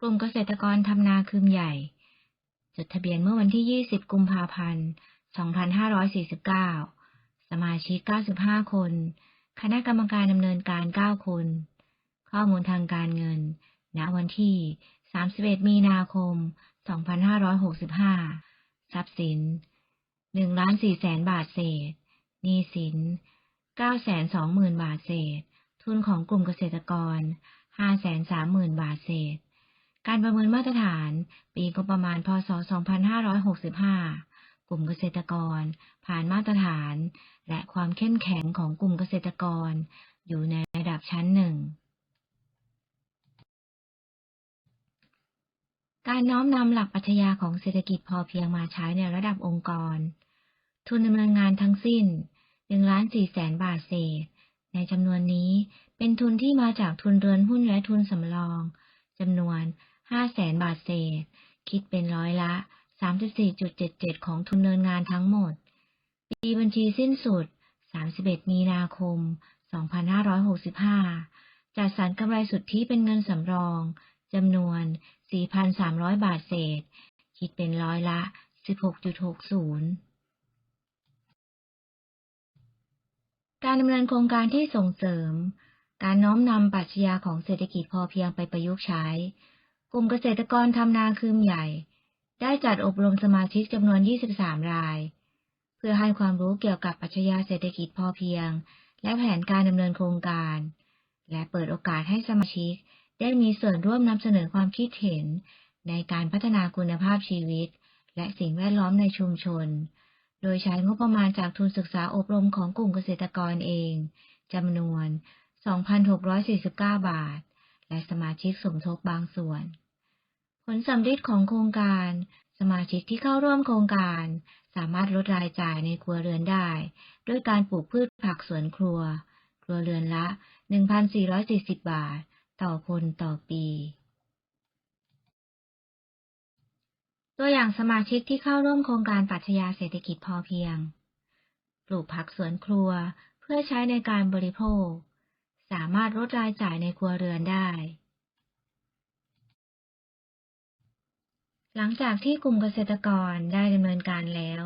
กลุ่มเกษตรกรทำนาคืมใหญ่ จดทะเบียนเมื่อวันที่ 20 กุมภาพันธ์ 2549 สมาชิก 95 คน คณะกรรมการดำเนินการ 9 คน ข้อมูลทางการเงิน ณ วันที่ 31 มีนาคม 2565 ทรัพย์สิน 1 ล้าน4แสนบาทเศษ หนี้สิน 9 2 0 0 0 0 บาทเศษ ทุนของกลุ่มเกษตรกร 5 3 0 0 0 0 บาทเศษ การประเมินมาตรฐาน ปีงบประมาณ พศ 2565 กลุ่มเกษตรกร ผ่านมาตรฐาน และความเข้มแข็งของกลุ่มเกษตรกร อยู่ในระดับชั้นหนึ่ง การน้อมนำหลักปรัชญาของเศรษฐกิจพอเพียงมาใช้ในระดับองค์กร ทุนดำเนินงานทั้งสิ้น1ล้าน4แสนบาทเศษ ในจำนวนนี้เป็นทุนที่มาจากทุนเรือนหุ้นและทุนสำรองจำนวน 5แสนบาทเศษ คิดเป็นร้อยละ 34.77 ของทุนเนินงานทั้งหมด ปีบัญชีสิ้นสุด 31 มีนาคม 2565 จัดสรรกำไรสุทธิเป็นเงินสำรองจำนวน 4,300 บาทเศษ คิดเป็นร้อยละ 16.60การดำเนินโครงการที่ส่งเสริม การน้อมนำปรัชญาของเศรษฐกิจพอเพียงไปประยุกต์ใช้ ลุ่มเกษตรกรทำนาคืมใหญ่ ได้จัดอบรมสมาชิกจำนวน 23 ราย เพื่อให้ความรู้เกี่ยวกับปรัชญาเศรษฐกิจพอเพียง และแผนการดำเนินโครงการ และเปิดโอกาสให้สมาชิกได้มีส่วนร่วมนำเสนอความคิดเห็น ในการพัฒนาคุณภาพชีวิต และสิ่งแวดล้อมในชุมชน โดยใช้งบประมาณจากทุนศึกษาอบรมของกลุ่มเกษตรกรเองจำนวน 2,649 บาท และสมาชิกสมทบบางส่วน ผลสำเร็จของโครงการ สมาชิกที่เข้าร่วมโครงการ สามารถลดรายจ่ายในครัวเรือนได้ ด้วยการปลูกพืชผักสวนครัว ครัวเรือนละ 1,440 บาท ต่อคนต่อปี ตัวอย่างสมาชิกที่เข้าร่วมโครงการปัชญาเศรษฐกิจพอเพียง ปลูกผักสวนครัวเพื่อใช้ในการบริโภค สามารถลดรายจ่ายในครัวเรือนได้ หลังจากที่กลุ่มเกษตรกรได้ดำเนินการแล้ว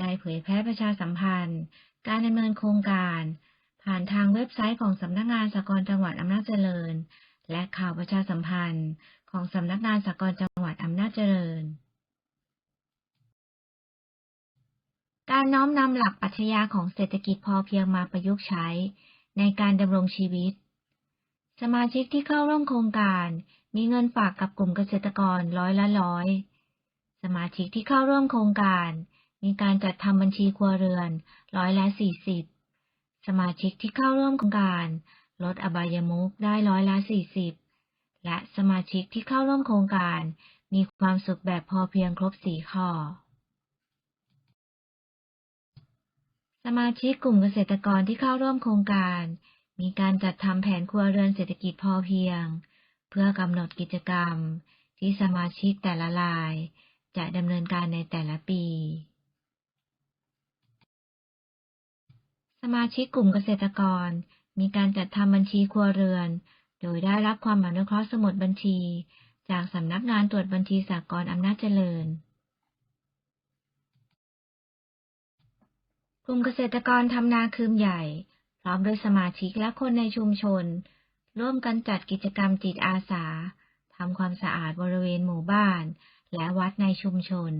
ได้เผยแพร่ประชาสัมพันธ์ การดำเนินโครงการ ผ่านทางเว็บไซต์ของสำนักงานสกรจังหวัดอำนาจเจริญ และข่าวประชาสัมพันธ์ของสำนักงานสกรจังหวัดอำนาจเจริญ การน้อมนำหลักปรัชญาของเศรษฐกิจพอเพียงมาประยุกต์ใช้ในการดำรงชีวิต สมาชิกที่เข้าร่วมโครงการ มีเงินฝากกับกลุ่มเกษตรกรร้อยละร้อย สมาชิกที่เข้าร่วมโครงการ มีการจัดทำบัญชีครัวเรือนร้อยละสี่สิบ สมาชิกที่เข้าร่วมโครงการ ลดอบายมุขได้ร้อยละสี่สิบ และสมาชิกที่เข้าร่วมโครงการ มีความสุขแบบพอเพียงครบสี่ข้อ สมาชิกกลุ่มเกษตรกรที่เข้าร่วมโครงการ มีการจัดทำแผนครัวเรือนเศรษฐกิจพอเพียง พื่อกำหนดกิจกรรมที่สมาชิกแต่ละราย จะดำเนินการในแต่ละปี สมาชิกกลุ่มเกษตรกร มีการจัดทำบัญชีครัวเรือน โดยได้รับความอนุเคราะห์สมุดบัญชี จากสำนักงานตรวจบัญชีสากลอำนาจเจริญ กลุ่มเกษตรกรทำนาคืมใหญ่ พร้อมด้วยสมาชิกและคนในชุมชน ร่วมกันจัดกิจกรรมจิตอาสาทำความสะอาดบริเวณหมู่บ้าน และวัดในชุมชน